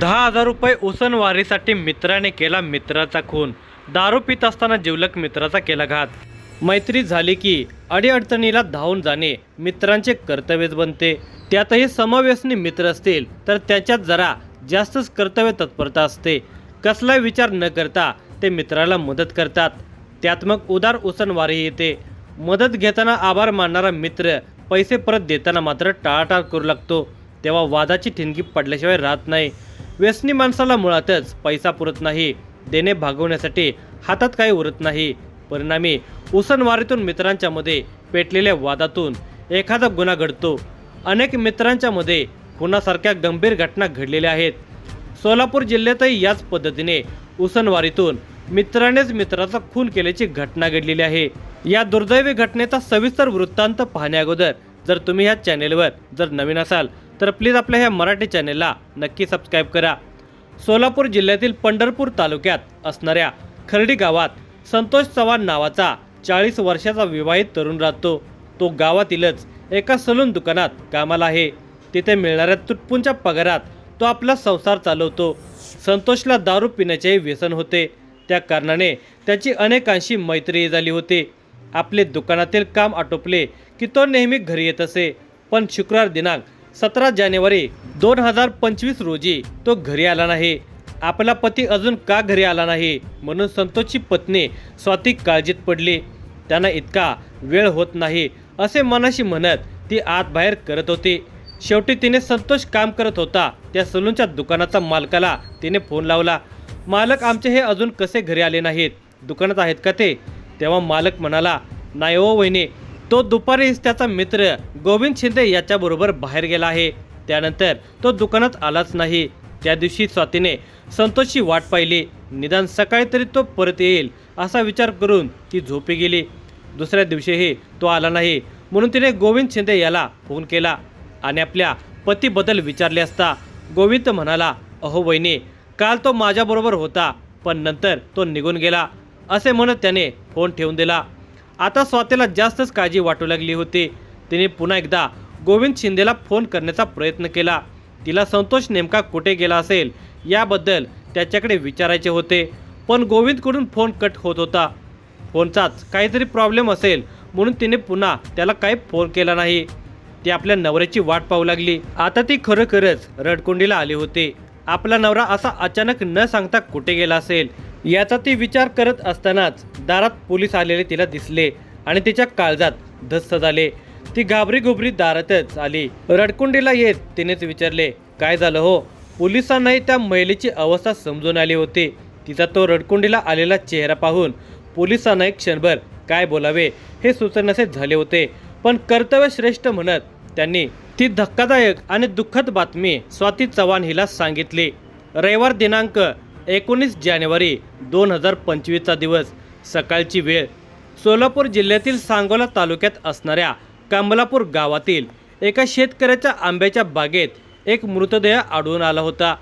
दहा हजार रुपये उसनवारीसाठी मित्राने केला मित्राचा खून. दारू पित असताना जिवलक मित्राचा केला घात. मैत्री झाली की अडीअडचणीला धावून जाणे मित्रांचे कर्तव्यच बनते. त्यातही समव्यसनी मित्र असतील तर त्याच्यात जरा जास्तच कर्तव्य तत्परता असते. कसलाही विचार न करता ते मित्राला मदत करतात. त्यात मग उदार उसनवारी येते. मदत घेताना आभार मानणारा मित्र पैसे परत देताना मात्र टाळाटाळ करू लागतो. तेव्हा वादाची ठिणगी पडल्याशिवाय राहत नाही. व्यसनी माणसाला मुळातच पैसा पुरत नाही. देणे भागवण्यासाठी हातात काही उरत नाही. परिणामी उसनवारीतून मित्रांच्या मध्ये पेटलेल्या वादातून एखादा गुन्हा घडतो. अनेक मित्रांच्या मध्ये खुनासारख्या गंभीर घटना घडलेल्या आहेत. सोलापूर जिल्ह्यातही याच पद्धतीने उसनवारीतून मित्रानेच मित्राचा खून केल्याची घटना घडलेली आहे. या दुर्दैवी घटनेचा सविस्तर वृत्तांत पाहण्याअगोदर जर तुम्ही ह्या चॅनेलवर जर नवीन असाल तर प्लीज आपल्या ह्या मराठी चॅनेलला नक्की सबस्क्राईब करा. सोलापूर जिल्ह्यातील पंढरपूर तालुक्यात असणाऱ्या खर्डी गावात संतोष चव्हाण नावाचा चाळीस वर्षाचा विवाहित तरुण राहतो. तो गावातीलच एका सलून दुकानात कामाला आहे. तिथे मिळणाऱ्या तुटपुंच्या पगारात तो आपला संसार चालवतो. संतोषला दारू पिण्याचेही व्यसन होते. त्या कारणाने त्याची अनेकांशी मैत्री झाली होती. आपले दुकानातील काम आटोपले की तो नेहमी घरी येत असे. पण शुक्रवार दिनांक सतरा जानेवारी दोन हजार पंचवीस रोजी तो घरी आला नाही. आपला पती अजून का घरी आला नाही म्हणून संतोषची पत्नी स्वाती काळजीत पडली. त्यांना इतका वेळ होत नाही असे मनाशी म्हणत ती आत बाहेर करत होती. शेवटी तिने संतोष काम करत होता. त्या सलूनच्या दुकानाचा मालकाला तिने फोन लावला. मालक आमचे हे अजून कसे घरी आले नाहीत? दुकानात आहेत का ते? तेव्हा मालक म्हणाला नाही ओ वहिनी तो दुपारीच त्याचा मित्र गोविंद शिंदे याच्याबरोबर बाहेर गेला आहे. त्यानंतर तो दुकानात आलाच नाही. त्या दिवशी स्वातीने संतोषची वाट पाहिली. निदान सकाळी तरी तो परत येईल असा विचार करून ती झोपी गेली. दुसऱ्या दिवशीही तो आला नाही म्हणून तिने गोविंद शिंदे याला फोन केला आणि आपल्या पतीबद्दल विचारले असता गोविंद म्हणाला अहो वहिनी काल तो माझ्याबरोबर होता पण नंतर तो निघून गेला असे म्हणत त्याने फोन ठेवून दिला. आता स्वातीला जास्तच काळजी वाटू लागली होती. तिने पुन्हा एकदा गोविंद शिंदेला फोन करण्याचा प्रयत्न केला. तिला संतोष नेमका कुठे गेला असेल याबद्दल त्याच्याकडे विचारायचे होते. पण गोविंदकडून फोन कट होत होता. फोनचाच काहीतरी प्रॉब्लेम असेल म्हणून तिने पुन्हा त्याला काही फोन केला नाही. ती आपल्या नवऱ्याची वाट पाहू लागली. आता ती खरोखरच रडकुंडीला आली होती. आपला नवरा असा अचानक न सांगता कुठे गेला असेल याचा ती विचार करत असतानाच दारात पोलीस आलेले तिला दिसले आणि तिच्या काळजात धस्स झाले. ती घाबरी घुबरी दारातच आली. रडकुंडीला येत तिनेच विचारले काय झालं हो? पोलिसांनाही त्या महिलेची अवस्था समजून आली होती. तिचा तो रडकुंडीला आलेला चेहरा पाहून पोलिसांना एक क्षणभर काय बोलावे हे सुचण्याचे झाले होते. पण कर्तव्य श्रेष्ठ म्हणत त्यांनी ती धक्कादायक आणि दुःखद बातमी स्वाती चव्हाण हिला सांगितली. रविवार दिनांक एकोणीस जानेवारी दोन हजार पंचवीसचा दिवस. सकाळची वेळ. सोलापूर जिल्ह्यातील सांगोला तालुक्यात असणाऱ्या कमलापूर गावातील एका शेतकऱ्याच्या आंब्याच्या बागेत एक मृतदेह आढळून आला होता.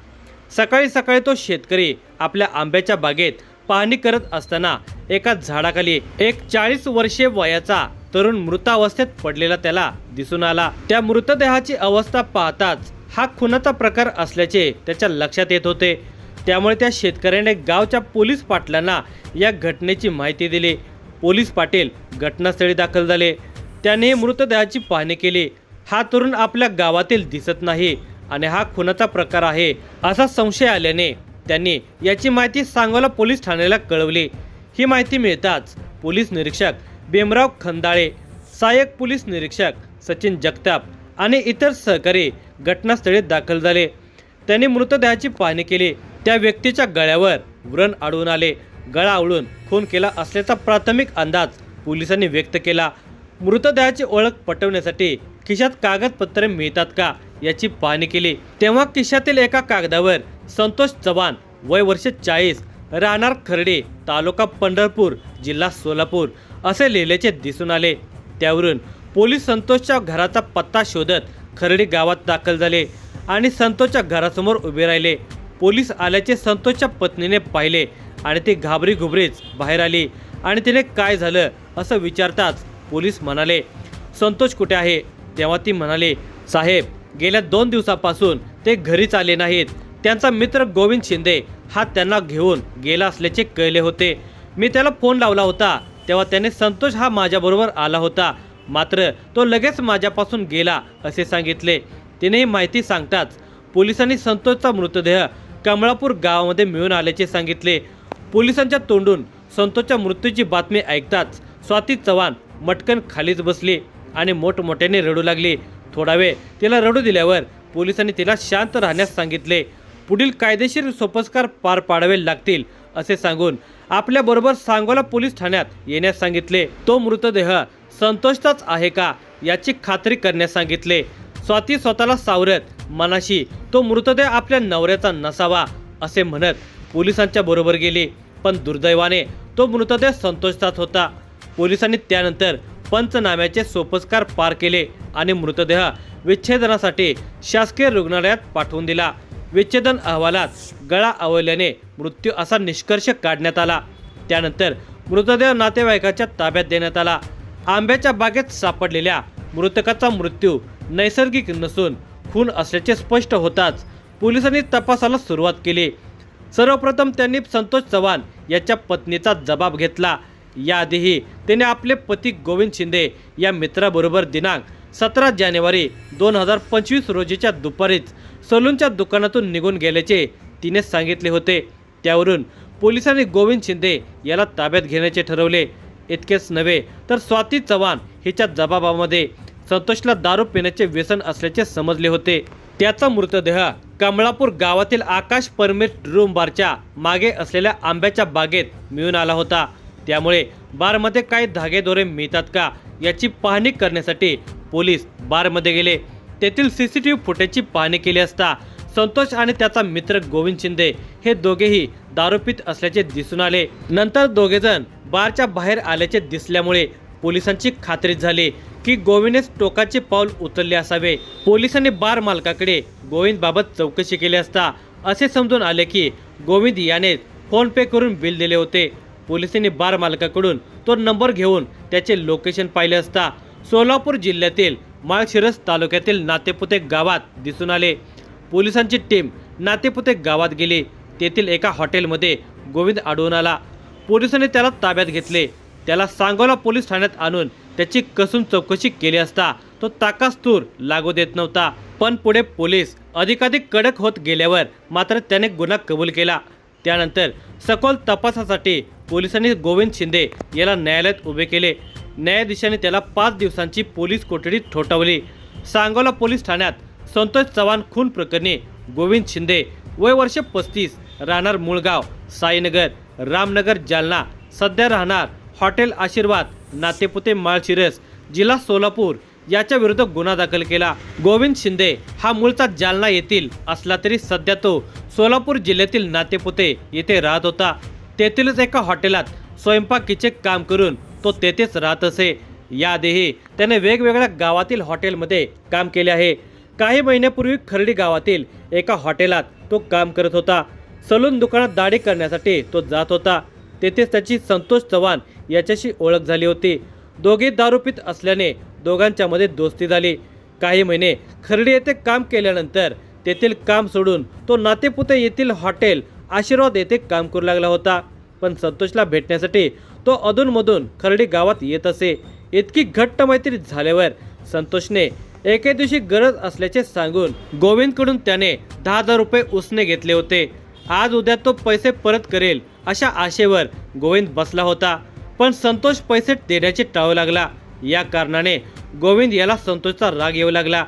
सकाळी सकाळी तो शेतकरी आपल्या आंब्याच्या बागेत पाहणी करत असताना एका झाडाखाली एक चाळीस वर्षे वयाचा तरुण मृतावस्थेत पडलेला त्याला दिसून आला. त्या मृतदेहाची अवस्था पाहताच हा खुनाचा प्रकार असल्याचे त्याच्या लक्षात येत होते. त्यामुळे त्या शेतकऱ्याने गावच्या पोलीस पाटलांना या घटनेची माहिती दिली. पोलीस पाटील घटनास्थळी दाखल झाले. त्याने मृतदेहाची पाहणी केली. हा तरुण आपल्या गावातील दिसत नाही आणि हा खुनाचा प्रकार आहे असा संशय आल्याने त्यांनी याची माहिती सांगोला पोलीस ठाण्याला कळवली. ही माहिती मिळताच पोलीस निरीक्षक भीमराव खंदाळे सहाय्यक पोलीस निरीक्षक सचिन जगताप आणि इतर सहकारी घटनास्थळी दाखल झाले. त्यांनी मृतदेहाची पाहणी केली. त्या व्यक्तीच्या गळ्यावर व्रण आढळून आले. गळा आवळून खून केला असल्याचा प्राथमिक अंदाज पोलिसांनी व्यक्त केला. मृतदेहाची ओळख पटवण्यासाठी खिशात कागदपत्रे मिळतात का याची पाहणी केली. तेव्हा खिशातील एका कागदावर संतोष चव्हाण वय वर्ष चाळीस राहणार खर्डे तालुका पंढरपूर जिल्हा सोलापूर असे लिहिल्याचे दिसून आले. त्यावरून पोलीस संतोषच्या घराचा पत्ता शोधत खर्डे गावात दाखल झाले. आणि संतोषच्या घरासमोर उभे राहिले. पोलीस आल्याचे संतोषच्या पत्नीने पाहिले आणि ती घाबरी घुबरीच बाहेर आली. आणि तिने काय झालं असं विचारताच पोलीस म्हणाले संतोष कुठे आहे? तेव्हा ती म्हणाली साहेब गेल्या दोन दिवसापासून ते घरीच आले नाहीत. त्यांचा मित्र गोविंद शिंदे हा त्यांना घेऊन गेला असल्याचे कळले होते. मी त्याला फोन लावला होता. तेव्हा त्याने संतोष हा माझ्याबरोबर आला होता. मात्र तो लगेच माझ्यापासून गेला असे सांगितले. तिने ही माहिती सांगताच पोलिसांनी संतोषचा मृतदेह कमळापूर गावामध्ये मिळून आल्याचे सांगितले. पोलिसांच्या तोंडून संतोषच्या मृत्यूची बातमी ऐकताच स्वाती चव्हाण मटकन खालीच बसली आणि मोठमोठ्याने रडू लागली. थोडा वेळ तिला रडू दिल्यावर पोलिसांनी तिला शांत राहण्यास सांगितले. पुढील कायदेशीर सोपस्कार पार पाडावे लागतील असे सांगून आपल्याबरोबर सांगोला पोलीस ठाण्यात येण्यास सांगितले. तो मृतदेह संतोषचाच आहे का याची खात्री करण्यास सांगितले. स्वाती स्वतःला सावरत मनाशी तो मृतदेह आपल्या नवऱ्याचा नसावा असे म्हणत पोलिसांच्या बरोबर गेली. पण दुर्दैवाने तो मृतदेह संतोषचाच होता. पोलिसांनी त्यानंतर पंचनाम्याचे सोपस्कार पार केले आणि मृतदेह विच्छेदनासाठी शासकीय रुग्णालयात पाठवून दिला. विच्छेदन अहवालात गळा आवळल्याने मृत्यू असा निष्कर्ष काढण्यात आला. त्यानंतर मृतदेह नातेवाईकाच्या ताब्यात देण्यात आला. आंब्याच्या बागेत सापडलेल्या मृतकाचा मृत्यू नैसर्गिक नसून खून असल्याचे स्पष्ट होताच पोलिसांनी तपासाला सुरुवात केली. सर्वप्रथम त्यांनी संतोष चव्हाण याच्या पत्नीचा जबाब घेतला. याआधीही त्याने आपले पती गोविंद शिंदे या मित्राबरोबर दिनांक सतरा जानेवारी दोन हजार पंचवीस रोजीच्या दुपारीच सलूनच्या दुकानातून निघून गेल्याचे तिने सांगितले होते. त्यावरून पोलिसांनी गोविंद शिंदे याला ताब्यात घेण्याचे ठरवले. इतकेच नव्हे तर स्वाती चव्हाण हिच्या जबाबामध्ये संतोषला दारू पिण्याचे व्यसन असल्याचे समजले होते. त्याचा मृतदेह कमळापूर गावातील आकाश परमिट रूम बारच्या मागे असलेल्या आंब्याच्या बागेत मिळून आला होता. त्यामुळे बारमध्ये काही धागेदोरे मिळतात का याची पाहणी करण्यासाठी पोलीस बारमध्ये गेले. तेथील सी सी टी व्ही फुटेजची पाहणी केली असता संतोष आणि त्याचा मित्र गोविंद शिंदे हे दोघेही दारू पित असल्याचे दिसून आले. नंतर दोघेजण बारच्या बाहेर आल्याचे दिसल्यामुळे पोलिसांची खात्री झाली की गोविंदनेच टोकाचे पाऊल उचलले असावे. पोलिसांनी बार मालकाकडे गोविंद बाबत चौकशी केली असता असे समजून आले की गोविंद याने फोन पे करून बिल दिले होते. पोलिसांनी बार मालकाकडून तो नंबर घेऊन त्याचे लोकेशन पाहिले असता सोलापूर जिल्ह्यातील माळशिरस तालुक्यातील नातेपुते गावात दिसून आले. पोलिसांची टीम नातेपुते गावात गेली. तेथील एका हॉटेलमध्ये गोविंद आढळून आला. पोलिसांनी त्याला ताब्यात घेतले. त्याला सांगोला पोलीस ठाण्यात आणून त्याची कसून चौकशी केली असता तो ताकास्तूर लागू देत नव्हता. पण पुढे पोलीस अधिकाधिक कडक होत गेल्यावर मात्र त्याने गुन्हा कबूल केला. त्यानंतर सखोल तपासासाठी पोलिसांनी गोविंद शिंदे याला न्यायालयात उभे केले. न्यायाधीशाने त्याला पाच दिवसांची पोलीस कोठडी ठोठावली. सांगोला पोलीस ठाण्यात संतोष चव्हाण खून प्रकरणी गोविंद शिंदे वय वर्ष पस्तीस राहणार मुळगाव साईनगर रामनगर जालना सध्या राहणार हॉटेल आशीर्वाद नातेपुते माळशिरस जिल्हा सोलापूर याच्या विरुद्ध गुन्हा दाखल केला. गोविंद शिंदे हा मूळचा जालना येथील असला तरी सध्या तो सोलापूर जिल्ह्यातील नातेपुते येथे राहत होता. तेथीलच एका हॉटेलात स्वयंपाकीचे काम करून तो तेथेच राहत असे. याआधीही त्याने वेगवेगळ्या गावातील हॉटेलमध्ये काम केले आहे. काही महिन्यापूर्वी खर्डी गावातील एका हॉटेलात तो काम करत होता. सलून दुकानात दाढी करण्यासाठी तो जात होता. तेथेच त्याची संतोष चव्हाण याच्याशी ओळख झाली होती. दोघे दारूपित असल्याने दोघांच्यामध्ये दोस्ती झाली. काही महिने खर्डी येथे काम केल्यानंतर तेथील काम सोडून तो नातेपुते येथील हॉटेल आशीर्वाद येथे काम करू लागला होता. पण संतोषला भेटण्यासाठी तो अधूनमधून खर्डी गावात येत असे. इतकी घट्ट मैत्री झाल्यावर संतोषने एके दिवशी गरज असल्याचे सांगून गोविंदकडून त्याने दहा हजार रुपये उसने घेतले होते. आज उद्या तो पैसे परत करेल अशा आशेवर गोविंद बसला होता. पण संतोष पैसे देण्याचे टाळू लागला. या कारणाने गोविंद याला संतोषचा राग येऊ लागला.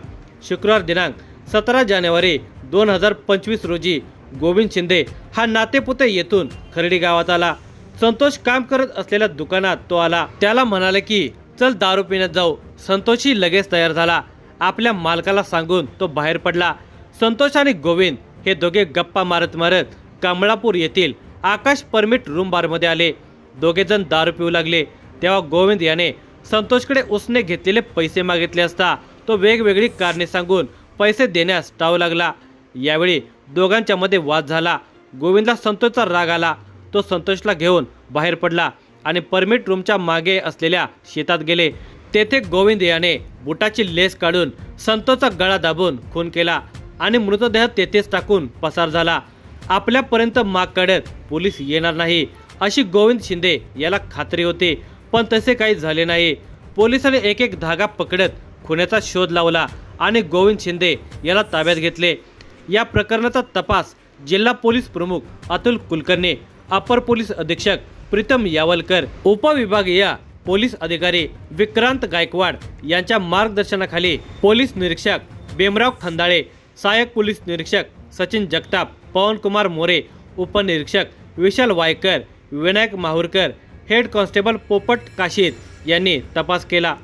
शुक्रवार दिनांक सतरा जानेवारी दोन हजार पंचवीस रोजी गोविंद शिंदे हा नातेपुते येथून खर्डी गावात आला. संतोष काम करत असलेल्या दुकानात तो आला. त्याला म्हणाले की चल दारू पिण्यात जाऊ. संतोषही लगेच तयार झाला. आपल्या मालकाला सांगून तो बाहेर पडला. संतोष आणि गोविंद हे दोघे गप्पा मारत मारत कमळापूर येथील आकाश परमिट रूम बारमध्ये आले. दोघेजण दारू पिऊ लागले. तेव्हा गोविंद याने संतोषकडे उसने घेतलेले पैसे मागितले असता तो वेगवेगळी कारणे सांगून पैसे देण्यास टाळू लागला. यावेळी दोघांच्या मध्ये वाद झाला. गोविंदला संतोषचा राग आला. तो संतोषला घेऊन बाहेर पडला आणि परमिट रूमच्या मागे असलेल्या शेतात गेले. तेथे गोविंद याने बुटाची लेस काढून संतोषचा गळा दाबून खून केला आणि मृतदेह तेथेच टाकून पसार झाला. आपल्यापर्यंत माग काढत पोलीस येणार नाही. अशी गोविंद शिंदे याला खात्री होती पण तसे काही झाले नाही. पोलिसांनी एक एक धागा पकडत खुन्याचा शोध लावला आणि गोविंद शिंदे याला ताब्यात घेतले. या प्रकरणाचा तपास जिल्हा पोलीस प्रमुख अतुल कुलकर्णी अपर पोलीस अधीक्षक प्रीतम यावलकर उपविभागीय पोलीस अधिकारी विक्रांत गायकवाड यांच्या मार्गदर्शनाखाली पोलीस निरीक्षक भीमराव खंदाळे सहाय्यक पोलीस निरीक्षक सचिन जगताप पवनकुमार मोरे उपनिरीक्षक विशाल वायकर विनायक माहुरकर हेड कॉन्स्टेबल पोपट काशीद यांनी तपास केला.